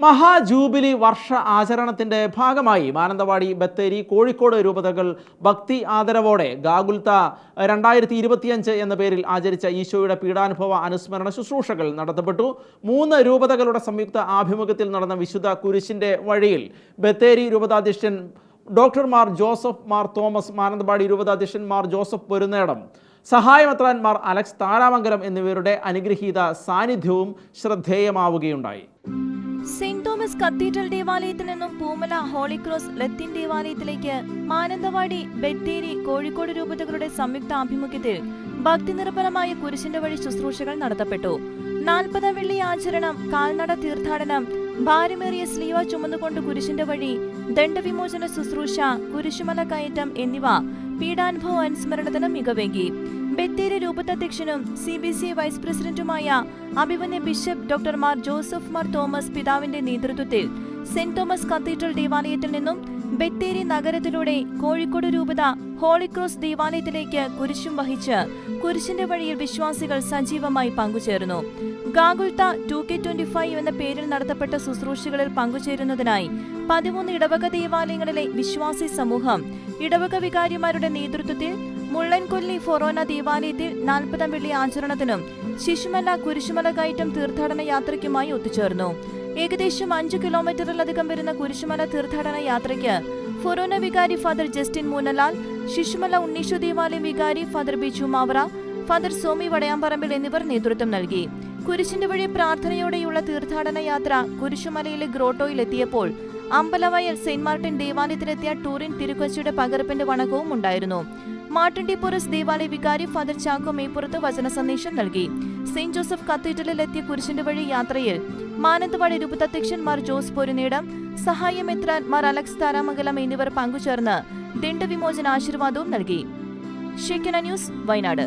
മഹാജൂബിലി വർഷ ആചരണത്തിന്റെ ഭാഗമായി മാനന്തവാടി ബത്തേരി കോഴിക്കോട് രൂപതകൾ ഭക്തി ആദരവോടെ ഗാഗുൽത്ത രണ്ടായിരത്തി ഇരുപത്തിയഞ്ച് എന്ന പേരിൽ ആചരിച്ച ഈശോയുടെ പീഡാനുഭവ അനുസ്മരണ ശുശ്രൂഷകൾ നടത്തപ്പെട്ടു. മൂന്ന് രൂപതകളുടെ സംയുക്ത ആഭിമുഖ്യത്തിൽ നടന്ന വിശുദ്ധ കുരിശിന്റെ വഴിയിൽ Bathery രൂപതാധ്യക്ഷൻ doctor Mar Joseph Mar Thomas Mananthavady രൂപതാധ്യക്ഷൻ Mar Joseph Porunnedom സഹായമത്രാൻമാർ അലക്സ് താരാമംഗലം എന്നിവരുടെ അനുഗ്രഹീത സാന്നിധ്യവും ശ്രദ്ധേയമാവുകയുണ്ടായി. സെന്റ് തോമസ് കത്തീഡ്രൽ ദേവാലയത്തിൽ നിന്നും പൂമല ഹോളിക്രോസ് ലത്തീൻ ദേവാലയത്തിലേക്ക് മാനന്തവാടി ബത്തേരി കോഴിക്കോട് രൂപതകളുടെ സംയുക്ത ആഭിമുഖ്യത്തിൽ ഭക്തിനിർഭരമായ കുരിശിന്റെ വഴി ശുശ്രൂഷകൾ നടത്തപ്പെട്ടു. നാൽപ്പതാം വെള്ളി ആചരണം കാൽനട തീർത്ഥാടനം ഭാരമേറിയ സ്ലീവ ചുമന്നുകൊണ്ട് കുരിശിന്റെ വഴി ദണ്ഡവിമോചന ശുശ്രൂഷ കുരിശുമല കയറ്റം എന്നിവ പീഡാനുഭവ അനുസ്മരണത്തിന് മികവേകി. ബത്തേരി രൂപതാധ്യക്ഷനും സി ബി സി വൈസ് പ്രസിഡന്റുമായ അഭിമന്യ bishop doctor Mar Joseph Mar Thomas പിതാവിന്റെ നേതൃത്വത്തിൽ സെന്റ് തോമസ് കത്തീഡ്രൽ ദേവാലയത്തിൽ നിന്നും ബത്തേരി നഗരത്തിലൂടെ കോഴിക്കോട് രൂപത ഹോളിക്രോസ് ദേവാലയത്തിലേക്ക് കുരിശും വഹിച്ച് കുരിശിന്റെ വഴിയിൽ വിശ്വാസികൾ സജീവമായി പങ്കുചേർന്നു. Golgotha to K twenty five എന്ന പേരിൽ നടത്തപ്പെട്ട ശുശ്രൂഷകളിൽ പങ്കുചേരുന്നതിനായി പതിമൂന്ന് ഇടവക ദേവാലയങ്ങളിലെ വിശ്വാസി സമൂഹം ഇടവക വികാരിമാരുടെ നേതൃത്വത്തിൽ മുള്ളൻകൊല്ലി ഫൊറോന ദേവാലയത്തിൽ നാൽപ്പതാം വെള്ളി ആചരണത്തിനും ശിശുമല കുരിശുമല കയറ്റം തീർത്ഥാടന യാത്രയ്ക്കുമായി ഒത്തുചേർന്നു. ഏകദേശം അഞ്ചു കിലോമീറ്ററിലധികം വരുന്ന കുരിശുമല തീർത്ഥാടന യാത്രയ്ക്ക് ഫൊറോന വികാരി ഫാദർ ജസ്റ്റിൻ മൂന്നലാൽ ശിശുമല ഉണ്ണീശു ദേവാലയം വികാരി ഫാദർ ബിജു മാവറ ഫാദർ സോമി വടയാമ്പറമ്പിൽ എന്നിവർ നേതൃത്വം നൽകി. കുരിശിന്റെ വഴി പ്രാർത്ഥനയോടെയുള്ള തീർത്ഥാടന യാത്ര കുരിശുമലയിലെ ഗ്രോട്ടോയിലെത്തിയപ്പോൾ അമ്പലവയൽ സെന്റ് മാർട്ടിൻ ദേവാലയത്തിലെത്തിയ ടൂറിൻ തിരുക്കൊച്ചിയുടെ പകർപ്പിന്റെ വണക്കവും ഉണ്ടായിരുന്നു. മാർട്ടിൻ പോറസ് ദേവാലയ വികാരി ഫാദർ ചാക്കോ മേപ്പുറത്ത് വചന സന്ദേശം നൽകി. സെന്റ് ജോസഫ് കത്തീഡ്രലിൽ എത്തിയ കുരിശിന്റെ വഴി യാത്രയിൽ മാനന്തവാടി രൂപതാധ്യക്ഷൻ മാർ ജോസ് പൊരുനേടം സഹായമെത്രാൻ മാർ അലക്സ് താരാമംഗലം എന്നിവർ പങ്കുചേർന്ന് ദണ്ഡവിമോചന ആശീർവാദവും നൽകി. ന്യൂസ് വയനാട്.